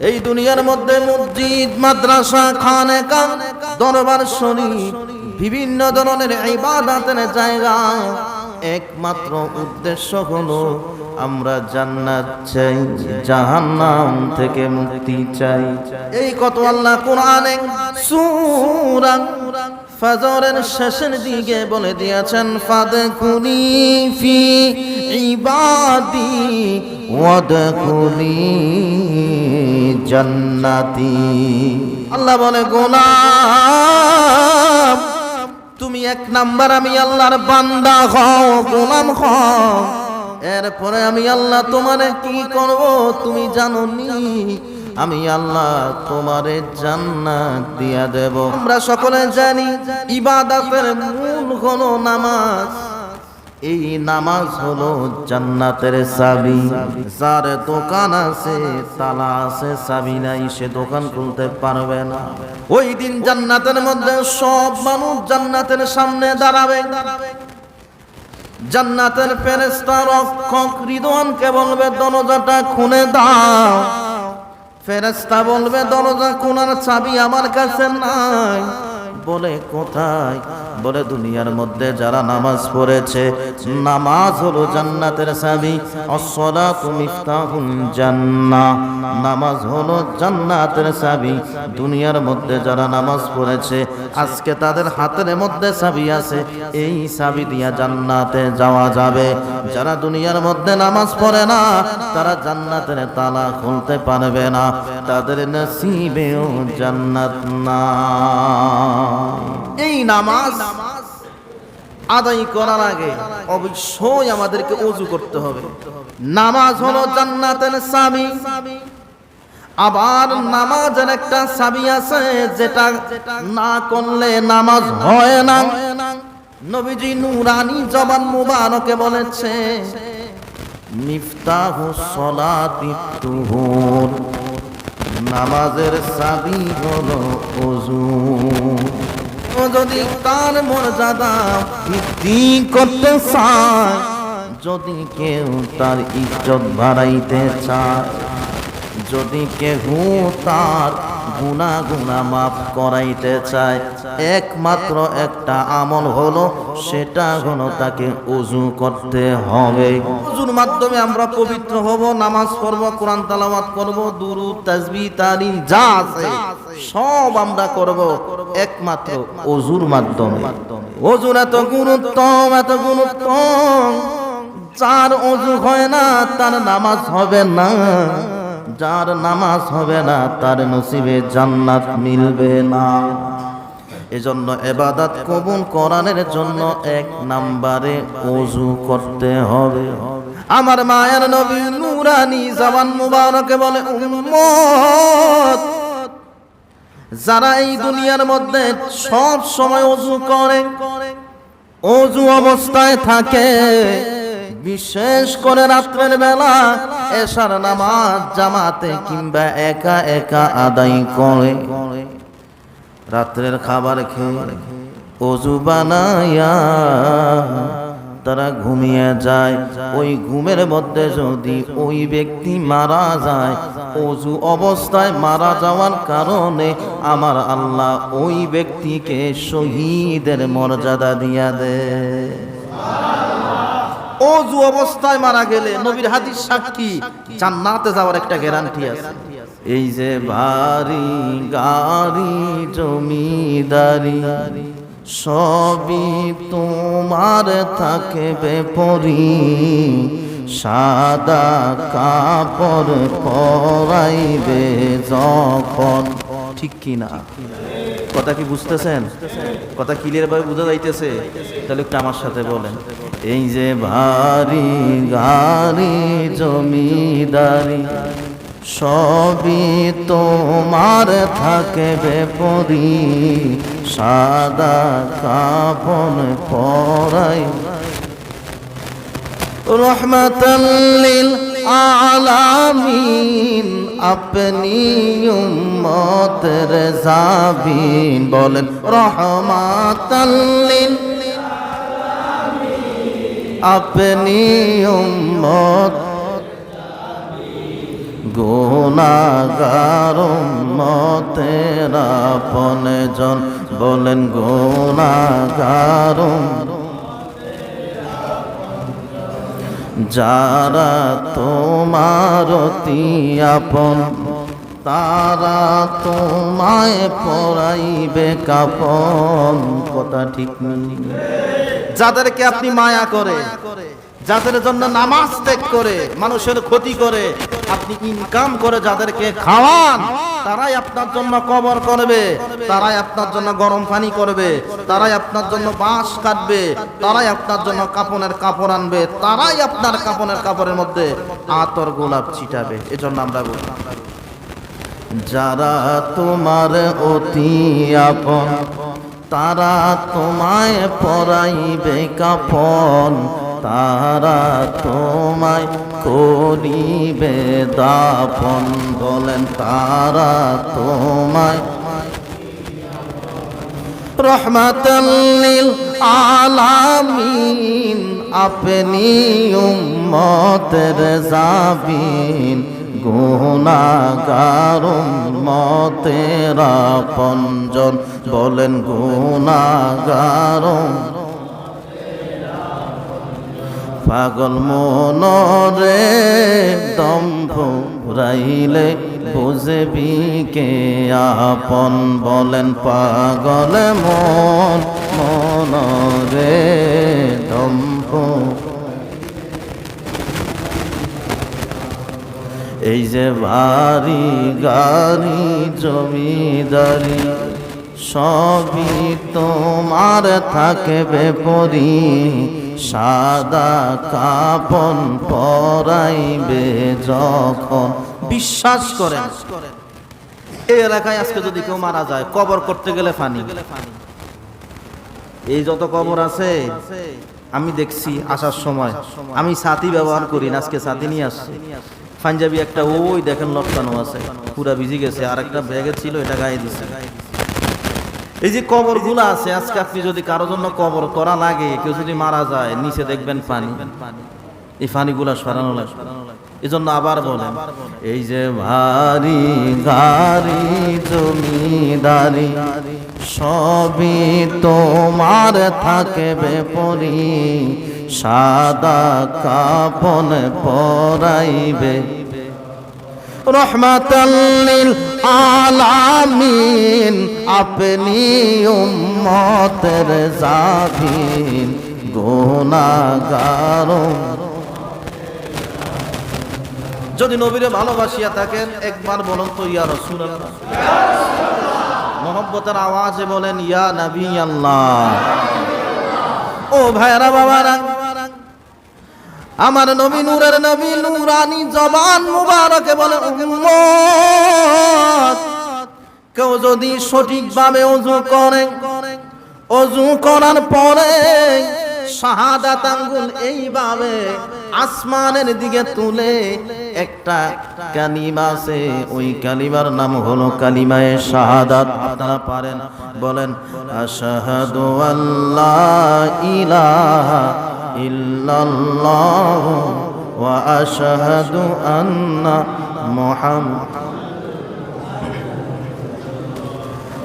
এই দুনিয়ার মধ্যে মসজিদ, মাদ্রাসা, খানেকা, দরবার শরীফ, বিভিন্ন ধরনের ইবাদতের জায়গা। একমাত্র উদ্দেশ্য হলো আমরা জান্নাত চাই, জাহান্নাম থেকে মুক্তি চাই। এই কত আল্লাহ কোরআনে সূরা ফজরের শেষের দিকে বলে দিয়েছেন ফাদকুনি ফি ইবাদি ওয়াদকুনি জান্নাতি। আল্লাহ বলে, গোলাম, তুমি এক নাম্বার আমি আল্লাহর বান্দা হও, গোলাম হও। এরপরে আমি আল্লাহ তোমারে কি করব তুমি জানো নি আমি আল্লাহ তোমারে জান্নাত দিয়া দেব। আমরা সকলে জানি, ইবাদতের মূল হলো নামাজ। এই নামাজ হলো জান্নাতের চাবি। যার দোকান আছে, তালা আছে, চাবি নাই, সে দোকান খুলতে পারবে না। ওই দিন জান্নাতের মধ্যে সব মানুষ জান্নাতের সামনে দাঁড়াবে। জান্নাতের ফেরেস্তা রক্ষক রিদওয়ানকে বলবে, দরজাটা খুলে দাও। ফেরেস্তা বলবে, দরজা খোলার চাবি আমার কাছে নাই। বলে কোথায়? বলে দুনিয়ার মধ্যে যারা নামাজ পড়েছে, নামাজ হলো জান্নাতের চাবি অসলাতু মিফতাহুল জান্নাহ। নামাজ হলো জান্নাতের চাবি দুনিয়ার মধ্যে যারা নামাজ পড়েছে, আজকে তাদের হাতের মধ্যে চাবি আছে, এই চাবি দিয়া জান্নাতে যাওয়া যাবে। যারা দুনিয়ার মধ্যে নামাজ পড়ে না, তারা জান্নাতের তালা খুলতে পারবে না। তাদের নসিবেও জান্নাত না। এই নামাজ আদায় করার আগে অবশ্যই আমাদেরকে অজু করতে হবে। নামাজ হলো জান্নাতের স্বামী আবার নামাজের একটা চাবি আছে যেটা না করলে নামাজ হয় না। নবীজি নুরানি জবান মুবারকে বলেছে, মিফতাহু সলাতি তুহুর। নামাজের চাবি হলো অজু যদি তার মর্যাদা বৃদ্ধি করতে চায়, যদি কেউ তার ইজ্জত বাড়াইতে চায়, যদি কেউ তার গুণা গুণা মাফ করাইতে চায়, একমাত্র একটা আমল হলো, সেটা হলো তাকে উজু করতে হবে। উজুর মাধ্যমে আমরা পবিত্র হব, নামাজ পড়ব, কোরআন তালাওয়াত করব দুরু তাজবি তালিম যা আছে। সব আমরা করব একমাত্র অজুর মাধ্যমে। অজুর এত গুরুত্ব এত গুরুত্ব যার অজু হয় না, তার নামাজ হবে না। যার নামাজ হবে না, তার নসিবে জান্নাত মিলবে না। এজন্য এবাদাত কবুল করানোর জন্য এক নাম্বারে অজু করতে হবে। আমার মায়ের নবী নুরানি জামান মুবারকে বলে, উম্মত যারা এই দুনিয়ার মধ্যে সব সময় অজু করে, অজু অবস্থায় থাকে, বিশেষ করে রাত্রের বেলা এশার নামাজ জামাতে কিংবা একা একা আদায় করে। রাত্রের খাবার খেয়ে অজু বানায়া তারা ঘুমিয়ে যায়। ওই ঘুমের মধ্যে যদি ওই ব্যক্তি মারা যায়, অজু অবস্থায় মারা যাওয়ার কারণে আমার আল্লাহ ওই ব্যক্তিকে শহীদের মর্যাদা দিয়া দেয় অজু অবস্থায় মারা গেলে নবীর হাদিস সাক্ষী, জান্নাতে যাওয়ার একটা গ্যারান্টি আছে। এই যে ভারী গাড়ি, জমিদারি সবই তোমার থাকবে পরি। সাদা কাপড় পরাইবে যখন। ঠিক কি না? কথা কি বুঝতেছেন? কথা ক্লিয়ার ভাবে বোঝা যাইতেছে? তাহলে একটু আমার সাথে বলেন। এই যে ভারী গাড়ি জমিদারি সবই তোমার থাকবে পরি, সাদা কাপন পরাই। রহমতল্লিল আলামিন, আপনি উম্মতের জাবিন। বলেন রহমাতাল্লিল আপনি উম্মত গুণাগার মতের আপনে জন বলেন গুণাগার যারা তোমার আপন, তারা তোমায় পড়াইবে কাপন। কথা ঠিক যাদেরকে আপনি মায়া করে যাদের জন্য নামাজ ত্যাগ করে, মানুষের ক্ষতি করে, আপনি ইনকাম করে যাদেরকে খাওয়ান, তারাই আপনার জন্য কবর করবে, তারাই আপনার জন্য গরম পানি করবে, তারাই আপনার জন্য বাঁশ কাটবে, তারাই আপনার জন্য কাপনের কাপড় আনবে, তারাই আপনার কাপনের কাপড়ের মধ্যে আতর গোলাপ ছিটাবে। এজন্য আমরা বলি, যারা তোমার অতি আপন, তারা তোমায় পরাইবে কাপন তারা তোমায় করিবে দাপন বলেন, তারা তোমায় রহমাতাল্লিল আলামিন, আপনি উম্মতের জাবিন গুনাগার মতেরা পঞ্জন বলেন গুনাগার পাগল মনরে দম্ভ রাইলে বুঝবি কে আপন? বলেন পাগল মন, মনরে দম্ভ এই যে বাড়ি গাড়ি, জমিদারি, সবই তোমার থাকবে পরি। সাদা কাপন পরাইবে যখন। বিশ্বাস করেন। এই এলাকায় আজকে যদি কেউ মারা যায় কবর করতে গেলে ফানি। এই যত কবর আছে আমি দেখছি আসার সময়। আমি ছাতি ব্যবহার করি না আজকে ছাতি নিয়ে আসছি। পাঞ্জাবি একটা ওই দেখেন লটকানো আছে পুরা ভিজে গেছে আর একটা ব্যাগে ছিল এটা গায়ে দিছে। এই যে কবরগুলা আছে, আজকে আপনি যদি কারোর জন্য কবর করা লাগে, কেউ যদি মারা যায়, নিচে দেখবেন পানি। এই পানিগুলা সরানো লাগে। এই জন্য আবার বলেন, এই যে ভারী গাড়ি জমিদারি, সবই তোমার থাকবে পরি, সাদা কাপন পরাইবে। রহমাতাল্লিল আলামিন, আপনি উম্মতের জাবিন গুনাহগার যদি নবীরে ভালোবাসিয়া থাকেন, একবার বলুন তো, ইয়া রাসূলুল্লাহ। মোহব্বতের আওয়াজে বলেন, ইয়া নবী আল্লাহ। ও ভাইরা বাবারা আমার নবী নূরের নবী নূরানি জবান মুবারকে বলে, উম্মত, কেউ যদি সঠিকভাবে অজু করে, অজু করার পরে শাহাদাত আঙ্গুল এইভাবে আসমানের দিকে তুলে একটা কালিমা আছে, ওই কালিমার নাম হলো কালিমায়ে শাহাদাত। আপনারা পারেন, বলেন, আশহাদু আল্লাহ ইলাহা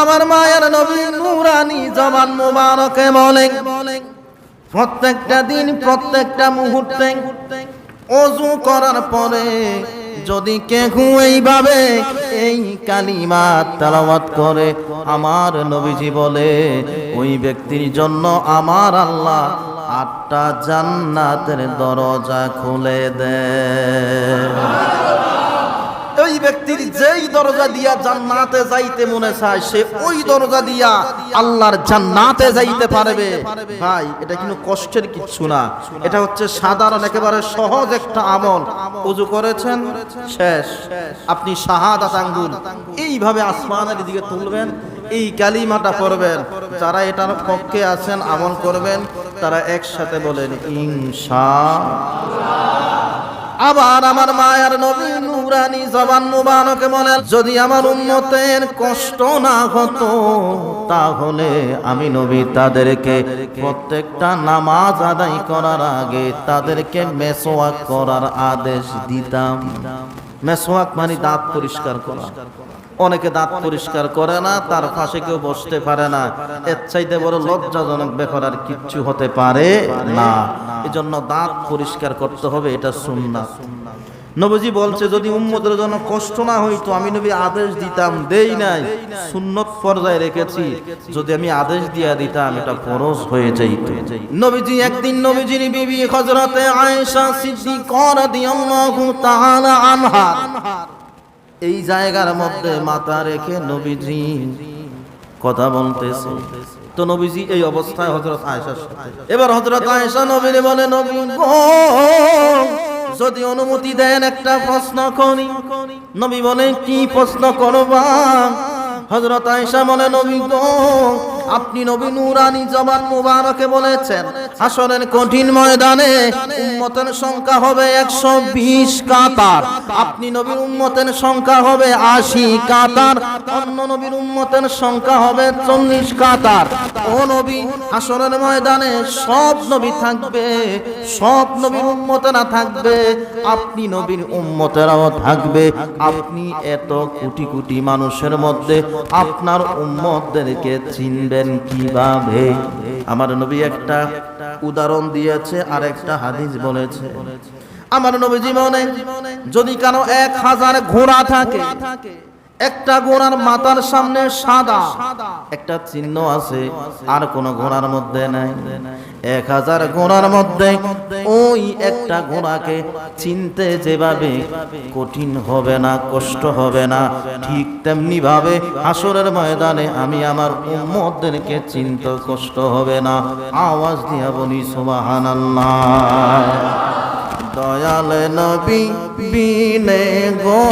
আমার মায়ের নবী নুরানি জবান মুবারকে বলেন প্রত্যেকটা দিন, প্রত্যেকটা মুহূর্তে অজু করার পরে যদি কেউ এইভাবে এই কালিমা তেলাওয়াত করে, আমার নবীজি বলে, ওই ব্যক্তির জন্য আমার আল্লাহ আটটা জান্নাতের দরজা খুলে দে। ওই ব্যক্তির যেই দরজা দিয়া জান্নাতে যাইতে মনে চায়, সে ওই দরজা দিয়া আল্লাহর জান্নাতে যাইতে পারবে। ভাই, এটা কিন্তু কষ্টের কিছু না। এটা হচ্ছে সাধারণ, একেবারে সহজ একটা আমল। উজু করেছেন? শেষ। আপনি শাহাদাত আঙ্গুল। এইভাবে আসমানের দিকে তুলবেন, এই কালিমাটা পড়বেন। যারা এটার পক্ষে আছেন, আমল করবেন। তারা একসাথে বলেন, ইনশা আবার আমার মায়ের নবী নুরানি জবান মুবারকে বলে যদি আমার উন্মতের কষ্ট না হতো, তাহলে আমি নবী তাদেরকে প্রত্যেকটা নামাজ আদায় করার আগে তাদেরকে মেসোয়াক করার আদেশ দিতাম। মেসোয়াক মানে দাঁত পরিষ্কার করা। অনেকে দাঁত পরিষ্কার করে না, তার পাশে কেউ বসতে পারে না। এর চাইতে বড় লজ্জাজনক ব্যাপার আর কিচ্ছু হতে পারে না। এজন্য দাঁত পরিষ্কার করতে হবে, এটা সুন্না নবজি বলছে, যদি উম্মতের জন্য কষ্ট না হইতো, আমি নবী আদেশ দিতাম, দেই নাই। সুন্নত পর্যায়ে রেখেছি। যদি আমি আদেশ দিয়া দিতাম, এটা ফরজ হয়ে যাইত। নবীজি একদিন নবীজির বিবি হযরতে আয়েশা সিদ্দিকা রাদিয়াল্লাহু তাআলা আনহা এই জায়গার মধ্যে মাথা রেখে নবীজি কথা বলতেছে। তো নবীজি এই অবস্থায় হজরত আয়েশার সাথে। এবার হজরত আয়েশা নবীর বলে, নবী যদি অনুমতি দেন একটা প্রশ্ন করি। নবী বলে, কি প্রশ্ন করবা? হজরত আয়েশা বলে, নবী গো আপনি নবী নুরানি জবান মুবারকে বলেছেন আসরের কঠিন ময়দানে উম্মতের সংখ্যা হবে একশো বিশ কাতার। আপনি নবীর উম্মতের সংখ্যা হবে আশি কাতার, অন্য নবীর উম্মতের সংখ্যা হবে চল্লিশ কাতার। ও নবী আসরের ময়দানে সব নবী থাকবে, সব নবীর উম্মতেরা থাকবে, আপনি নবীর উম্মতেরাও থাকবে। আপনি এত কোটি কোটি মানুষের মধ্যে আপনার উম্মতদেরকে চিনবেন কীভাবে? আমার নবী একটা উদাহরণ দিয়েছে আর একটা হাদিস বলেছে। আমার নবী জীবনে যদি কারও এক হাজার ঘোড়া থাকে একটা ঘোড়ার মাথার সামনে সাদা। একটা চিহ্ন আছে, আর কোন ঘোড়ার মধ্যে নাই। এক হাজার ঘোড়ার মধ্যে ওই একটা ঘোড়াকে চিনতে যেভাবে কঠিন হবে না, কষ্ট হবে না, ঠিক তেমনি ভাবে আসরের ময়দানে আমি আমার উম্মতদেরকে চিনতে কষ্ট হবে না। আওয়াজ দিয়া বলি, সুবহানাল্লাহ। দয়াল নবী বিনে গো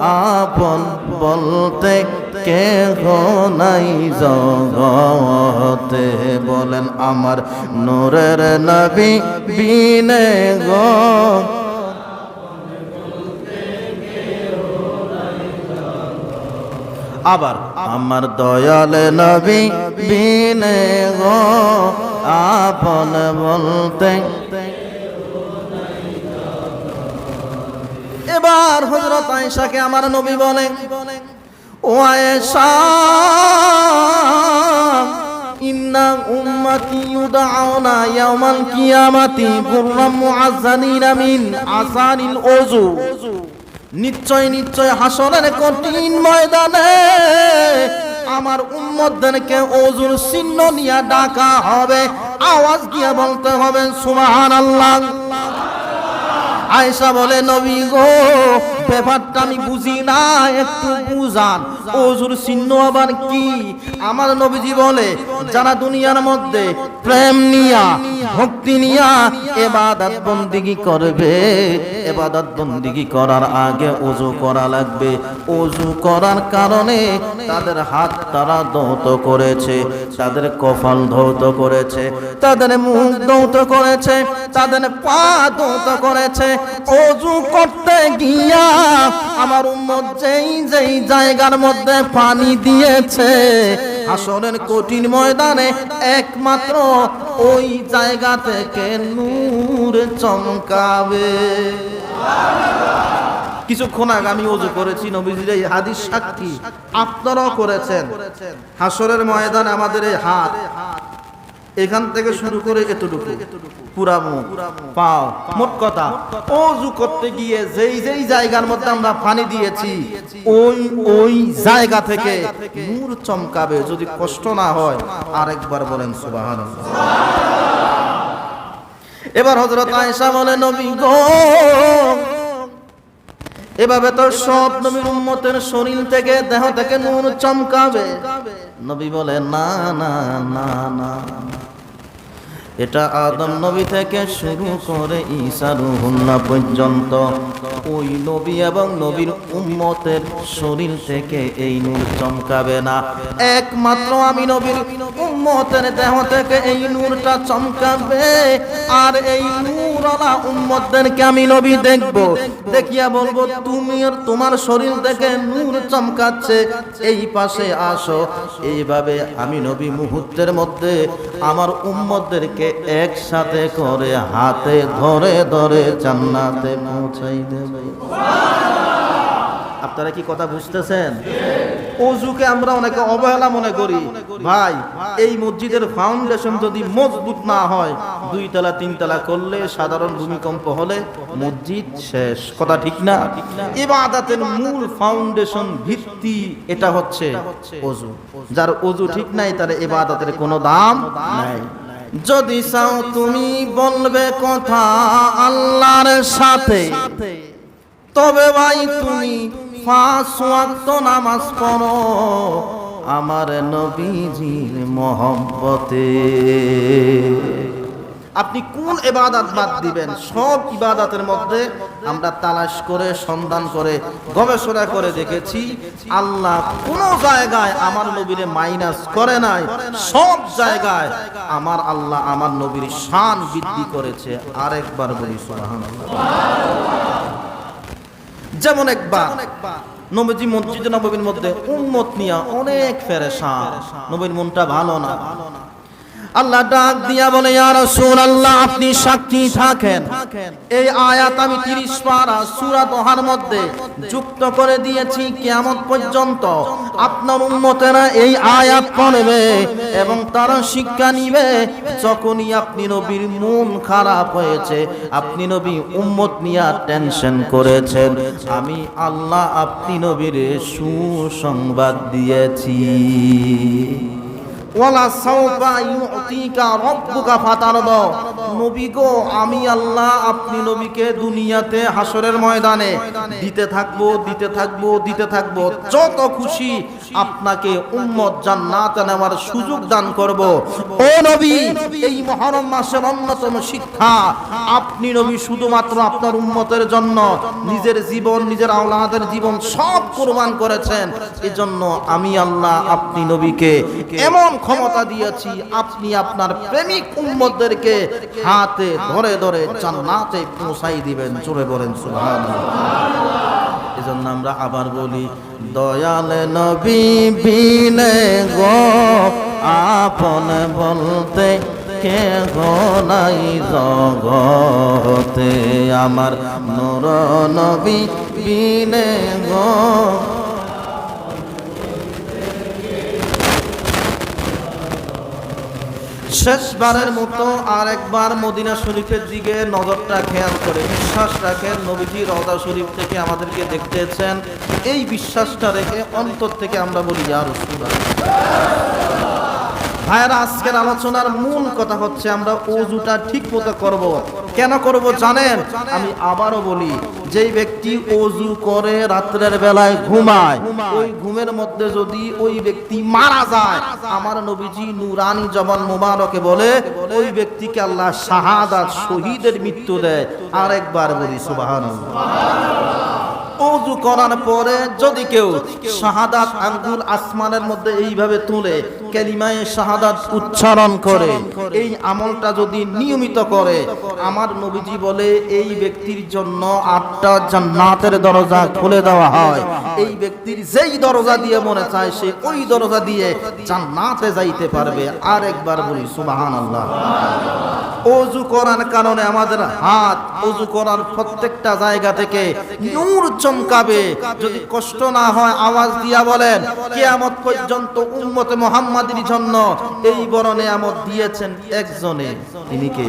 আপন বলতে কে নাই জগতে। বলেন আমার নূরের নবী বিনে গো। আবার আমার দয়াল নবী বিনে গো। আপন বলতে এবার হজরত আয়েশাকে আমার নবী বলে, ও আয়েশা, ইন্না উম্মতি ইয়াওমাল কিয়ামাতি গুররাম মিন ওযু নিশ্চয় নিশ্চয় হাসরের কঠিন ময়দানে আমার উম্মতদেরকে ওজুর চিহ্ন নিয়ে ডাকা হবে, আওয়াজ দিয়ে বলতে হবে, সুবহানাল্লাহ। আয়েশা বলে নবী গো ব্যাপারটা আমি বুঝি না, একটু বুঝান। ওজুর চিহ্ন আবার কি? আমার নবীজি বলে, যারা দুনিয়ার মধ্যে প্রেম নিয়া, ভক্তি নিয়া এবাদত বন্দিগি করবে, এবাদত বন্দিগি করার আগে ওজু করা লাগবে। ওজু করার কারণে তাদের হাত তারা দৌত করেছে, তাদের কপাল ধৌত করেছে, তাদের মুখ দৌত করেছে, তাদের পা দৌত করেছে। অজু করতে গিয়া আমার উম্মত যেই যেই জায়গার মধ্যে পানি দিয়েছে আসরের কঠিন ময়দানে একমাত্র ওই জায়গা থেকে নূর চমকাবে। কিছুক্ষণ আগে আমি অজু করেছি, নবীজির এই হাদিস সাক্ষী আপনারাও করেছেন। হাসরের ময়দানে আমাদের এই হাত এখান থেকে শুরু করে এতটুকু। পাও, মোট কথা, অজু করতে গিয়ে যেই যেই জায়গার মধ্যে আমরা পানি দিয়েছি, ওই ওই জায়গা থেকে নূর চমকাবে, যদি কষ্ট না হয়, আরেকবার বলেন সুবহানাল্লাহ। এবার হজরত আয়েশা বলে, নবী গো, এভাবে তো সব নবীর উম্মতের শরীর থেকে, দেহ থেকে নূর চমকাবে। নবী বলে, না না না না। এটা আদম নবী থেকে শুরু করে রুহুল্লাহ পর্যন্ত। ওই নবী এবং নবীর উম্মতের শরীর থেকে এই নূর চমকাবে না। একমাত্র আমি নবীর উম্মতের দেহ থেকে এই নূরটা চমকাবে। আর এই নূরওয়ালা উম্মতদেরকে আমি নবী দেখব। দেখিয়া বলব, তুমি আর তোমার শরীর নূর চমকাচ্ছে। এই পাশে আসো। এইভাবে আমি নবী মুহূর্তের মধ্যে আমার একসাথে করে হাতে ধরে ধরে জান্নাতে পৌঁছাই দেবে। আপনারা কি কথা বুঝতেছেন? অজুকে আমরা অনেকে অবহেলা মনে করি। ভাই, এই মসজিদের ফাউন্ডেশন যদি মজবুত না হয় দুই তলা তিন তলা করলে সাধারণ ভূমিকম্প হলে মসজিদ শেষ। কথা ঠিক না? ইবাদতের মূল ফাউন্ডেশন ভিত্তি এটা হচ্ছে অজু যার অজু ঠিক নাই, তার ইবাদতের কোনো দাম নাই। যদি চাও তুমি বলবে কথা আল্লাহর সাথে, তবে ভাই তুমি পাঁচ ওয়াক্ত নামাজ পড়ো আমার নবীজির মহব্বতে। আপনি কোন এবাদাত বাদ দিবেন? সব ইবাদাতের মধ্যে আমরা তালাশ করে, সন্ধান করে, গবেষণা করে দেখেছি, আল্লাহ কোন জায়গায় আমার নবীরে মাইনাস করে নাই। সব জায়গায় আমার আল্লাহ আমার নবীর শান বৃদ্ধি করেছে। আরেকবার বলি যেমন একবার নবীজি মসজিদ নবীর মধ্যে উম্মত নিয়া অনেক ফেরেশান। নবীর মনটা ভালো না। আল্লাহ ডাক দিয়া বলে ইয়া রাসূলুল্লাহ আপনি সাক্ষী থাকেন। এই আয়াত আমি 30 পারা সূরা দোহার মধ্যে যুক্ত করে দিয়েছি কিয়ামত পর্যন্ত। আপনার উম্মতেরা এই আয়াত পড়বে এবং তারা শিক্ষা নিবে যখনই আপনি নবীর মন খারাপ হয়েছে আপনি নবী উম্মত নিয়া টেনশন করেছেন। আমি আল্লাহ আপনি নবীর সুসংবাদ দিয়েছি। আমি আল্লাহ আপনি নবীকে দুনিয়াতে হাসরের ময়দানে দিতে থাকব দিতে থাকব দিতে থাকব। যত খুশি আপনাকে উম্মত জান্নাতে নেওয়ার সুযোগ দান করব। ও নবী, এই মহরম মাসের অন্যতম শিক্ষা, আপনি নবী শুধুমাত্র আপনার উম্মতের জন্য নিজের জীবন, নিজের আওলাদের জীবন সব কোরবান করেছেন। এজন্য আমি আল্লাহ আপনি নবীকে এমন ক্ষমতা দিয়েছি, আপনি আপনার প্রেমিক উম্মতদেরকে হাতে ধরে ধরে জান্নাতে পৌঁছাই দিবেন। চলে বলেন, সুবহানাল্লাহ। এজন্য আমরা আবার বলি, দয়াল নবী বিনে গো, আপন বলতে কে গো নাই জগতে। আমার নূর নবী বিনে গো শেষবারের মতো আর একবার মদিনা শরীফের দিকে নজরটা খেয়াল করে বিশ্বাস রাখেন নবীজি রদা শরীফ থেকে আমাদেরকে দেখতেছেন। এই বিশ্বাসটা রেখে অন্তর থেকে আমরা বলি আর ভাইয়েরা, আজকের আলোচনার মূল কথা হচ্ছে আমরা অজুটা ঠিক মতো করব। কেন করব জানেন? আমি আবারও বলি যে ব্যক্তি অজু করে রাত্রের বেলায় ঘুমায়, ওই ঘুমের মধ্যে যদি ওই ব্যক্তি মারা যায়, আমার নবীজি নুরানি জবান মুবারকে বলে, ওই ব্যক্তিকে আল্লাহ শাহাদাত, শহীদের মৃত্যু দেয়। আরেকবার বলি, সুবহানাল্লাহ। অজু করার পরে যদি কেউ শাহাদাত আঙ্গুল আসমানের মধ্যে এইভাবে তুলে কেলিমায় শাহাদাত উচ্চারণ করে, এই আমলটা যদি নিয়মিত করে, আমার নবীজি বলে, এই ব্যক্তির জন্য আটটা জান্নাতের দরজা খুলে দেওয়া হয়। এই ব্যক্তির যেই দরজা দিয়ে মনে চায় সে ওই দরজা দিয়ে জান্নাতে যাইতে পারবে। আর একবার বলি, সুবহানাল্লাহ। অজু করার কারণে আমাদের হাত অজু করার প্রত্যেকটা জায়গা থেকে নূর চমকাবে। যদি কষ্ট না হয়, আওয়াজ দিয়া বলেন, কিয়ামত পর্যন্ত উম্মতে মুহাম্মাদির জন্য এই বড় নেয়ামত দিয়েছেন একজনে, তিনি কে?